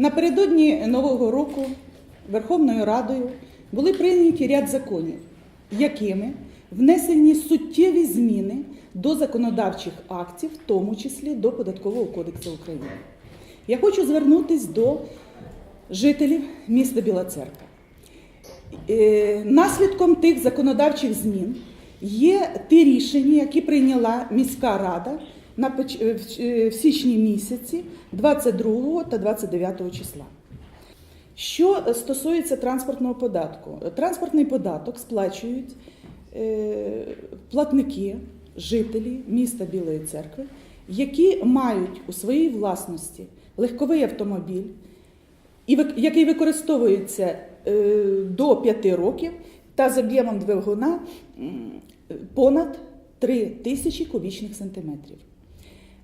Напередодні Нового року Верховною Радою були прийняті ряд законів, якими внесені суттєві зміни до законодавчих актів, в тому числі до Податкового кодексу України. Я хочу звернутися до жителів міста Біла Церква. Е, Наслідком тих законодавчих змін є ті рішення, які прийняла міська рада в- е, в січні місяці 22 та 29 числа. Що стосується транспортного податку, транспортний податок сплачують е, платники, жителі міста Білої церкви, які мають у своїй власності легковий автомобіль, який використовується е, до 5 років та з об'ємом двигуна понад 3 тисячі кубічних сантиметрів.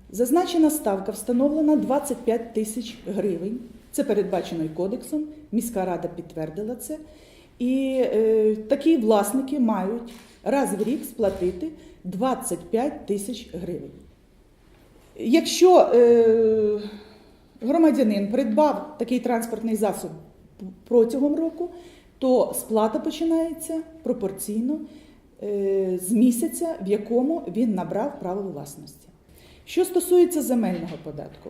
Зазначена ставка встановлена 25 тисяч гривень. Це передбачено і кодексом. Міська рада підтвердила це. І е, такі власники мають раз в рік сплатити 25 тисяч гривень. Якщо е, громадянин придбав такий транспортний засіб протягом року, то сплата починається пропорційно е, з місяця, в якому він набрав право власності. Що стосується земельного податку,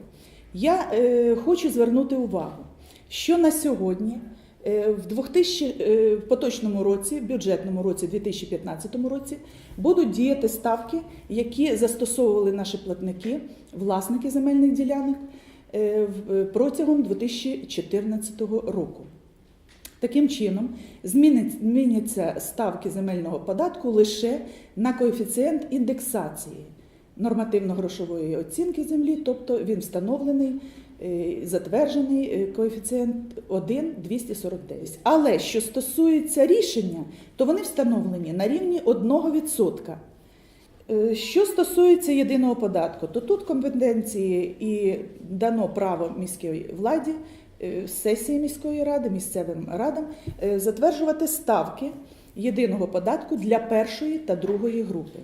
я е, хочу звернути увагу, що на сьогодні е, в 2000, е, в поточному році, в бюджетному році, 2015 році, будуть діяти ставки, які застосовували наші платники, власники земельних ділянок е, протягом 2014 року. Таким чином, зміняться ставки земельного податку лише на коефіцієнт індексації нормативно-грошової оцінки землі, тобто він встановлений, е, затверджений е, коефіцієнт 1,249. Але що стосується рішення, то вони встановлені на рівні 1%. Е, Що стосується єдиного податку, то тут компетенції і дано право міській владі, сесії міської ради, місцевим радам затверджувати ставки єдиного податку для першої та другої групи.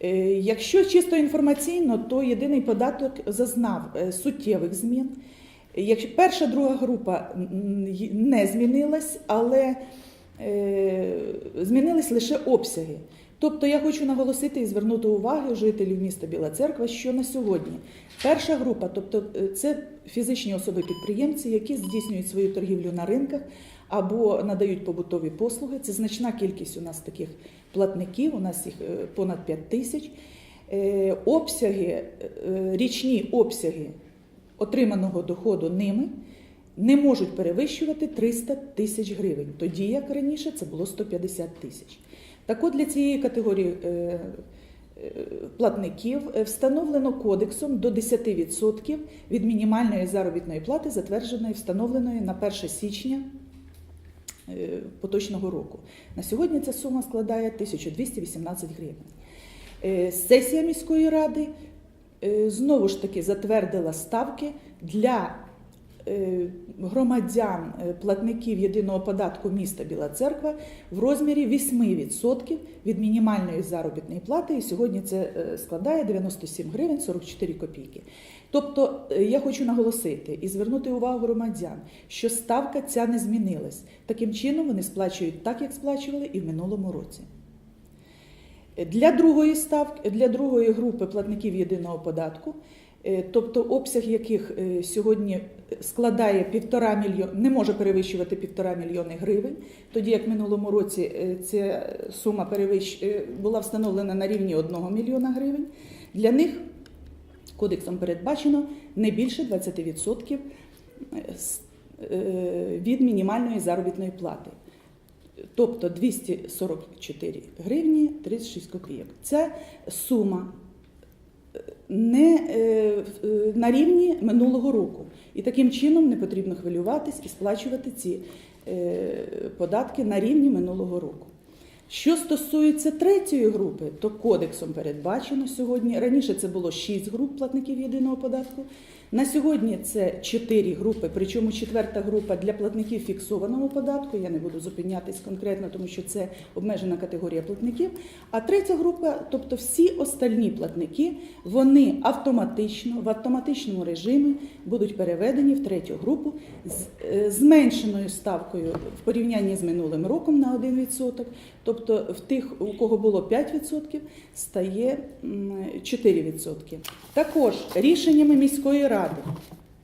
Е, Якщо чисто інформаційно, то єдиний податок зазнав е, суттєвих змін. Якщо перша друга група не змінилась, але е, змінились лише обсяги. Тобто я хочу наголосити і звернути увагу жителів міста Біла Церква, що на сьогодні перша група, тобто е, це фізичні особи-підприємці, які здійснюють свою торгівлю на ринках або надають побутові послуги. Це значна кількість у нас таких платників, у нас їх е, понад 5 тисяч. Е, Обсяги, річні обсяги отриманого доходу ними не можуть перевищувати 300 тисяч гривень, тоді як раніше це було 150 тисяч. Так от для цієї категорії е, е, платників е, встановлено кодексом до 10% від мінімальної заробітної плати, затвердженої встановленої на 1 січня поточного року. На сьогодні ця сума складає 1218 гривень. Сесія міської ради знову ж таки затвердила ставки для громадян, е, платників єдиного податку міста Біла Церква в розмірі 8% від мінімальної заробітної плати. І сьогодні це е, складає 97 гривень 44 копійки. Тобто е, я хочу наголосити і звернути увагу громадян, що ставка ця не змінилась. Таким чином вони сплачують так, як сплачували і в минулому році. Для другої ставки, для другої групи платників єдиного податку, е, тобто обсяг яких е, сьогодні складає півтора мільйон, не може перевищувати півтора мільйони гривень, тоді як в минулому році е, ця сума перевищ... е, була встановлена на рівні 1 мільйона гривень. Для них кодексом передбачено не більше 20% е, від мінімальної заробітної плати. Тобто 244 гривні 36 копійок. Ця сума е, не е, е, на рівні минулого року. І таким чином не потрібно хвилюватись і сплачувати ці е, податки на рівні минулого року. Що стосується третьої групи, то кодексом передбачено сьогодні. Раніше це було 6 груп платників єдиного податку. На сьогодні це 4 групи, причому четверта група для платників фіксованого податку. Я не буду зупинятись конкретно, тому що це обмежена категорія платників. А третя група, тобто всі остальні платники, вони автоматично в автоматичному режимі будуть переведені в третю групу з е, зменшеною ставкою в порівнянні з минулим роком на 1%. Тобто в тих, у кого було 5%, стає 4%. Також рішеннями міської ради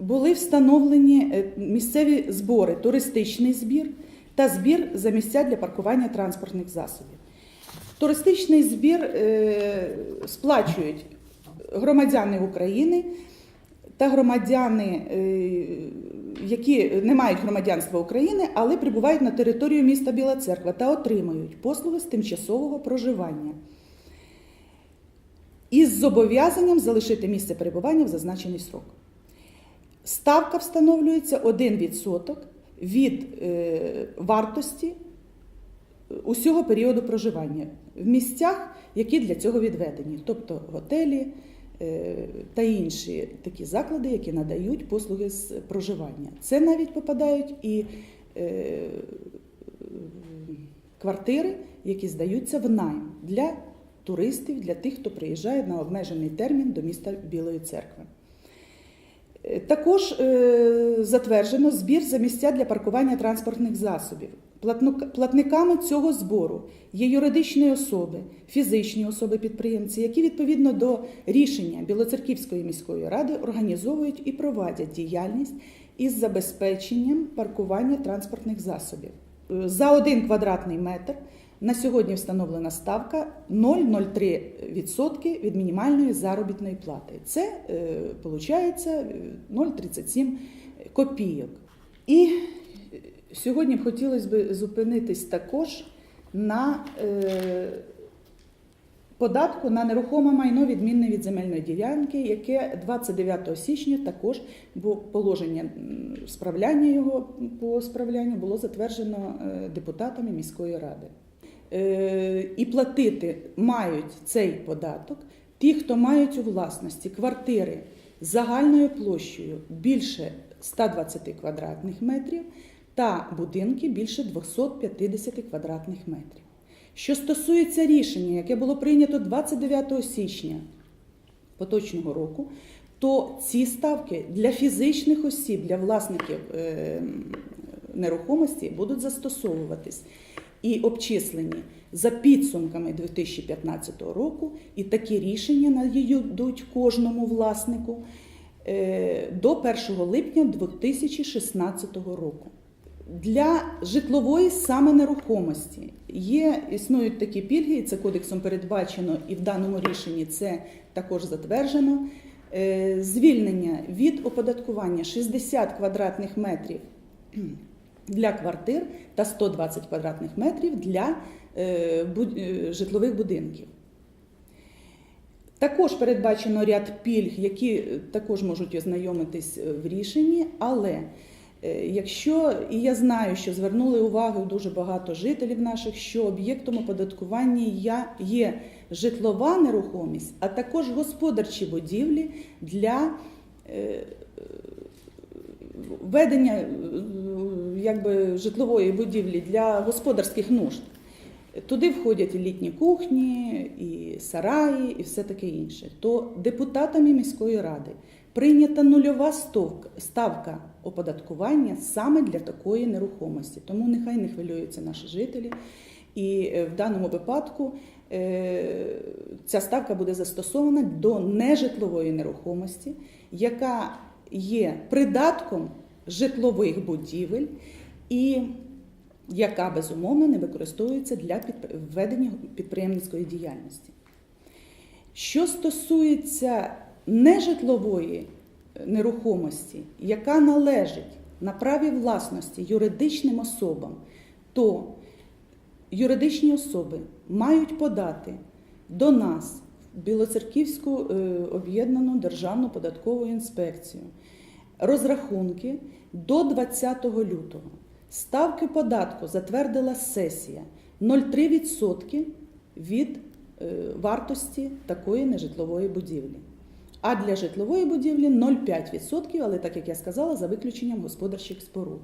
були встановлені е, місцеві збори, туристичний збір та збір за місця для паркування транспортних засобів. Туристичний збір е, сплачують громадяни України та громадяни, е, які не мають громадянства України, але прибувають на територію міста Біла Церква та отримують послуги з тимчасового проживання із зобов'язанням залишити місце перебування в зазначений срок. Ставка встановлюється 1% від е, вартості усього періоду проживання в місцях, які для цього відведені, тобто готелі е, та інші такі заклади, які надають послуги з проживання. Це навіть попадають і е, квартири, які здаються в найм для туристів, для тих, хто приїжджає на обмежений термін до міста Білої церкви. Е, Також е, затверджено збір за місця для паркування транспортних засобів. Платниками цього збору є юридичні особи, фізичні особи-підприємці, які відповідно до рішення Білоцерківської міської ради організовують і провадять діяльність із забезпеченням паркування транспортних засобів. Е, За один квадратний метр на сьогодні встановлена ставка 0,03% від мінімальної заробітної плати. Це виходить 0,37 копійок. І е, сьогодні б хотілося б зупинитись також на е, податку на нерухоме майно відмінне від земельної ділянки, яке 29 січня також бо положення справляння його по справлянню було затверджено е, депутатами міської ради. Е, І платити мають цей податок ті, хто мають у власності квартири загальною площею більше 120 квадратних метрів та будинки більше 250 квадратних метрів. Що стосується рішення, яке було прийнято 29 січня поточного року, то ці ставки для фізичних осіб, для власників е, нерухомості будуть застосовуватись і обчислені за підсумками 2015 року, і такі рішення надійдуть кожному власнику е, до 1 липня 2016 року. Для житлової саме нерухомості є існують такі пільги, і це кодексом передбачено, і в даному рішенні це також затверджено. Е, Звільнення від оподаткування 60 квадратних метрів для квартир та 120 квадратних метрів для житлових будинків. Також передбачено ряд пільг, які також можуть ознайомитись е, в рішенні, але якщо і я знаю, що звернули увагу дуже багато жителів наших, що об'єктом оподаткування є житлова нерухомість, а також господарчі будівлі для е, ведення е, якби, житлової будівлі для господарських нужд. Туди входять і літні кухні, і сараї, і все таке інше. То депутатами міської ради прийнята нульова ставка оподаткування саме для такої нерухомості. Тому нехай не хвилюються наші жителі. І е, в даному випадку е, ця ставка буде застосована до нежитлової нерухомості, яка є придатком житлових будівель і яка безумовно не використовується для підп- ведення підприємницької діяльності. Що стосується нежитлової е, нерухомості, яка належить на праві власності юридичним особам, то юридичні особи мають подати до нас в Білоцерківську е, об'єднану державну податкову інспекцію розрахунки до 20 лютого. Ставки податку затвердила сесія. 0,3% від е, вартості такої нежитлової будівлі. А для житлової будівлі 0,5%, але так як я сказала, за виключенням господарчих споруд.